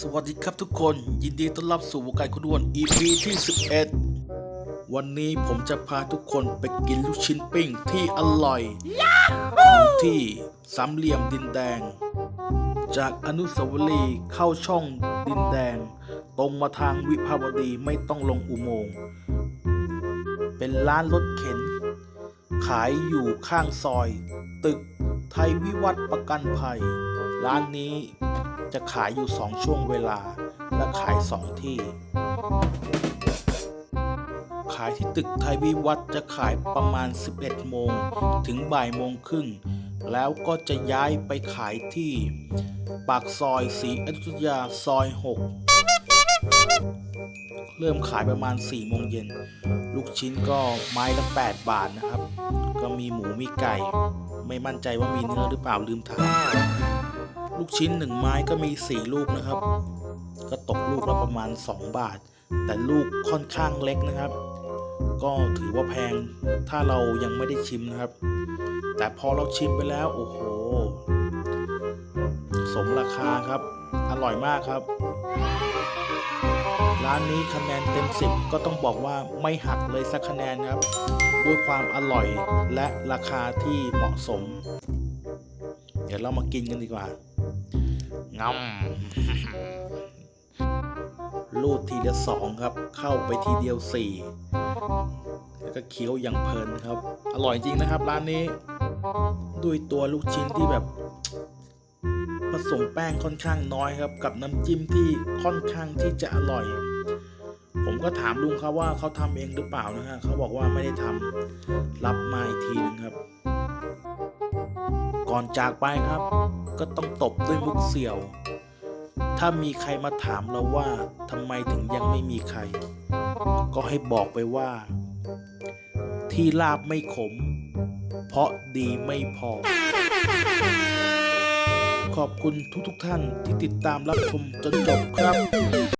สวัสดีครับทุกคนยินดีต้อนรับสู่วงการคุณด้วน EP ที่ 11 วันนี้ผมจะพาทุกคนไปกินลูกชิ้นปิ้งที่อร่อยอยู่ที่สามเหลี่ยมดินแดง จากอนุสาวรีย์เข้าช่องดินแดง ตรงมาทางวิภาวดีไม่ต้องลงอุโมงค์เป็นร้านรถเข็น ขายอยู่ข้างซอย ตึกไทยวิวัฒน์ประกันภัย ร้านนี้ จะขายอยู่สองช่วงเวลา และขายสองที่ ขายที่ตึกไทยวิวัฒน์จะขายประมาณ 11 โมง ถึงบ่ายโมงครึ่ง แล้วก็จะย้ายไปขายที่ ปากซอยศรีอยุธยาซอย 6 เริ่มขายประมาณ 4 โมงเย็น ลูกชิ้นก็ไม้ละ 8 บาทนะครับ ก็มีหมูมีไก่ ไม่มั่นใจว่ามีเนื้อหรือเปล่าลืมถาม ลูกชิ้นหนึ่งไม้ก็มี 4 ลูกนะครับ ก็ตกลูกละประมาณ 2 บาท แต่ลูกค่อนข้างเล็กนะครับ ก็ถือว่าแพงถ้าเรายังไม่ได้ชิมนะครับ แต่พอเราชิมไปแล้วโอ้โห สมราคาครับ อร่อยมากครับ ร้านนี้คะแนนเต็ม 10 ก็ต้องบอกว่าไม่หักเลยสักคะแนนครับ ด้วยความอร่อยและราคาที่เหมาะสม เดี๋ยวเรามากินกันดีกว่า งำลูดทีเดียวสองครับ เข้าไปทีเดียวสี่แล้วก็เคี้ยวอย่างเพลินครับ อร่อยจริงนะครับ ร้านนี้ ด้วยตัวลูกชิ้นที่แบบ ผสมแป้งค่อนข้างน้อยครับ กับน้ำจิ้มที่ค่อนข้างที่จะอร่อยผมก็ถามลุงเขาว่าเขาทำเองหรือเปล่านะฮะเขาบอกว่าไม่ได้ทำรับมาอีกทีนึงครับ ก่อนจากไปครับ ก็ต้องตบด้วยมุกเสี่ยว ถ้ามีใครมาถามเราว่าทำไมถึงยังไม่มีใคร ก็ให้บอกไปว่า ที่ลาบไม่ขม เพราะดีไม่พอ ขอบคุณทุกๆทท่านที่ติดตามรับชมจนจบครับ